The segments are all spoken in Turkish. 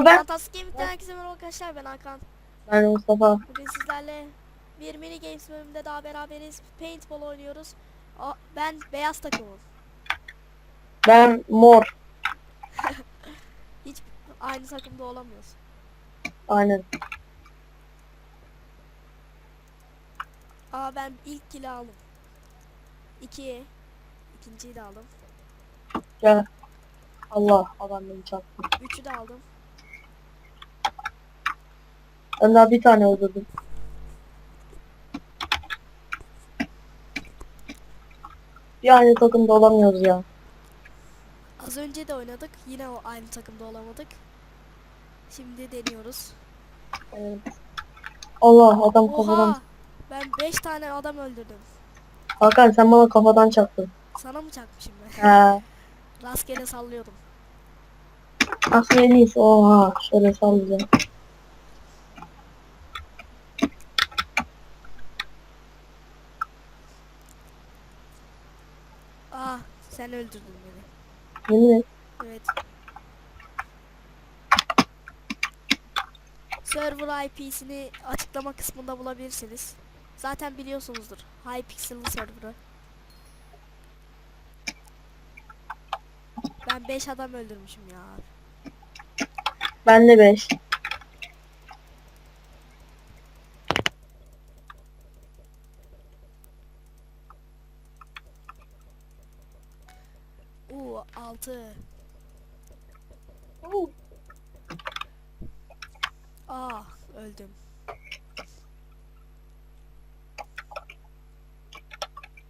Ama ben Fantastik Gaming'den herkese merhaba arkadaşlar ben Hakan. ben Mustafa. Bugün sizlerle bir mini games bölümünde daha beraberiz. Paintball oynuyoruz. Aa, ben beyaz takımım. Ben mor. Hiç aynı takımda olamıyoruz. Aynen. Aa ben ilk kili aldım. İkiye. İkinciyi de aldım. Gel. Allah adam beni çarptı. Üçü de aldım. Ben daha bir tane öldürdüm. Bir aynı takımda olamıyoruz ya. Az önce de oynadık. Yine o aynı takımda olamadık. Şimdi deniyoruz. Evet. Allah adam kafadan. Oha! Ben 5 tane adam öldürdüm. Hakan sen bana kafadan çaktın. Sana mı çakmışım ben? He. Rastgele sallıyordum. Aslında en iyisi oha. Şöyle sallayacağım. Aa sen öldürdün beni. Yemin et. Evet. Server IP'sini açıklama kısmında bulabilirsiniz. Zaten biliyorsunuzdur. Hypixel'lı server'ı. Ben 5 adam öldürmüşüm ya. Ben de 5. Uuu 6. Aa öldüm.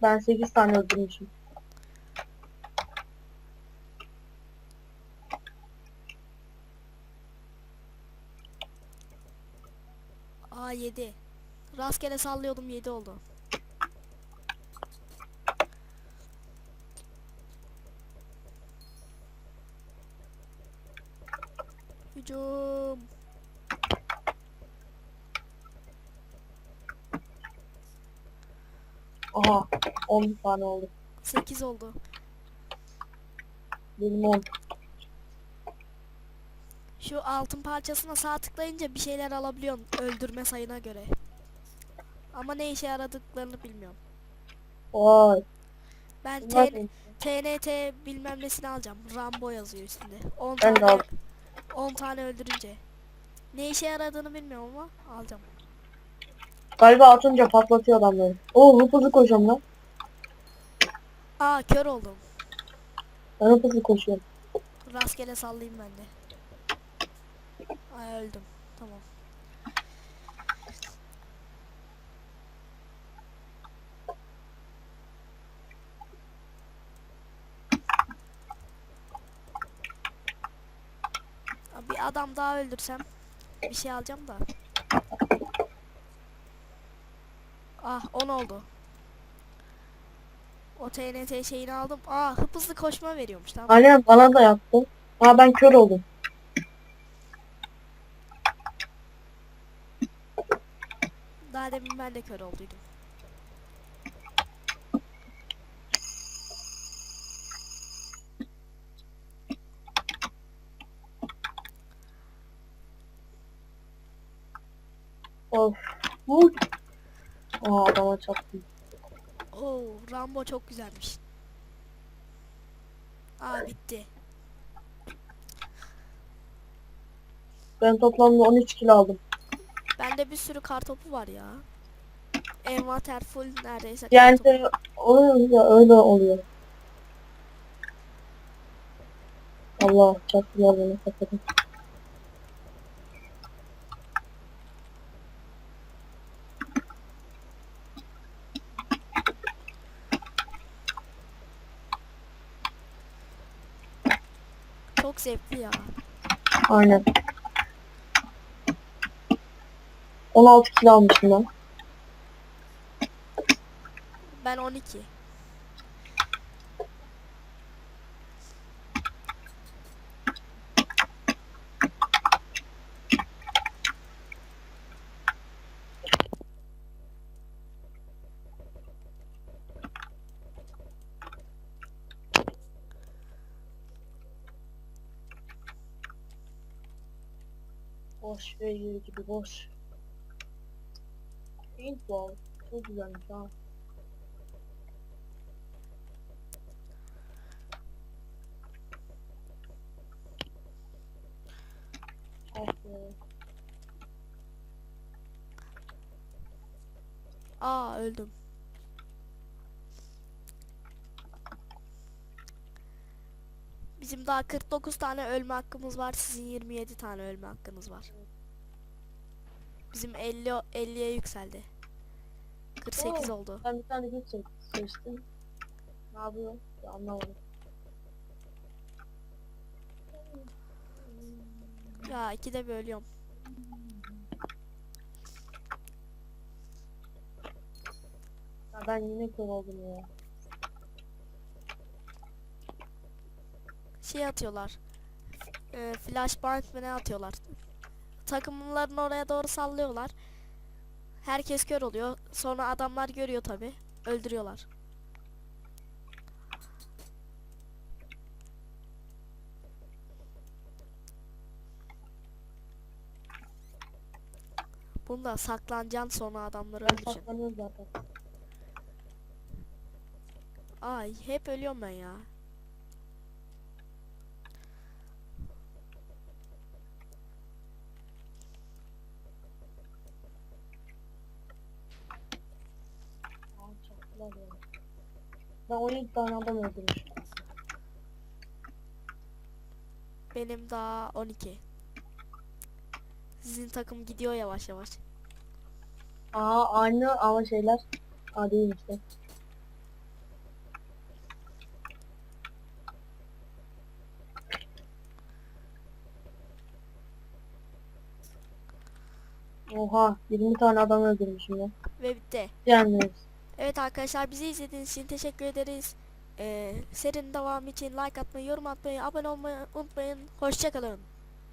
Ben 8 tane öldürmüşüm. Aa 7. Rastgele sallıyordum 7 oldu. Hücum. Aha 10 tane oldu. 8 oldu. Benim 10. Şu altın parçasına sağ tıklayınca bir şeyler alabiliyorsun öldürme sayına göre. Ama ne işe yaradıklarını bilmiyorum. Vay. Ben TNT bilmem nesini alacağım. Rambo yazıyor üstünde. 10 Ben de tane. 10 tane öldürünce. Ne işe yaradığını bilmiyorum ama alacağım. Galiba atınca patlatıyor adamları. Oo hıp hızlı koşuyorum lan. Aa kör oldum. Ben hıp hızlı koşuyorum. Rastgele sallayayım ben de. Ay öldüm. Tamam. Bir adam daha öldürsem bir şey alacağım da. Ah 10 oldu. O TNT şeyini aldım. Aa hıp hızlı koşma veriyormuş tamam. Aynen bana da yaptı. Aa ben kör oldum. Daha demin ben de kör olduydum. Vur. Aa adama çarptım. Oo, Rambo çok güzelmiş. Aa bitti. Ben toplamda 13 kilo aldım. Bende bir sürü kartopu var ya. Envanter full neredeyse. Yani kartopu. de oluyor öyle oluyor. Allah çarptılar beni kapadım. Çok zevkli ya. Aynen. 16 kilo almışım ben. Ben 12. Boş beygir gibi boş. Paintball. Çok güzelmiş ha. Ah. Aa öldüm. Bizim daha 49 tane ölme hakkımız var. Sizin 27 tane ölme hakkınız var. Bizim 50 50'ye yükseldi. 48 Oo. oldu. Ben bir tane se- seçtim. Ne yapıyor? Ya anlamadım. Ya ikide bölüyorum. Ya ben yine kör oldum ya. Şey atıyorlar. E, flashbang mı ne atıyorlar. Takımlarını oraya doğru sallıyorlar. Herkes kör oluyor. Sonra adamlar görüyor tabi. Öldürüyorlar. Bunda saklanacaksın sonra adamları öldüreceksin. Ay hep ölüyorum ben ya. Aa, çaktılar ya. Ben 17 tane adam öldürmüşüm. Benim daha 12. Sizin takım gidiyor yavaş yavaş. Aa aynı ama şeyler. Aa değil işte. Oha 20 tane adam öldürmüşüm ya. Ve bitti. Yani Evet arkadaşlar bizi izlediğiniz için teşekkür ederiz. Ee, serinin devamı için like atmayı, yorum atmayı, abone olmayı unutmayın. Hoşçakalın.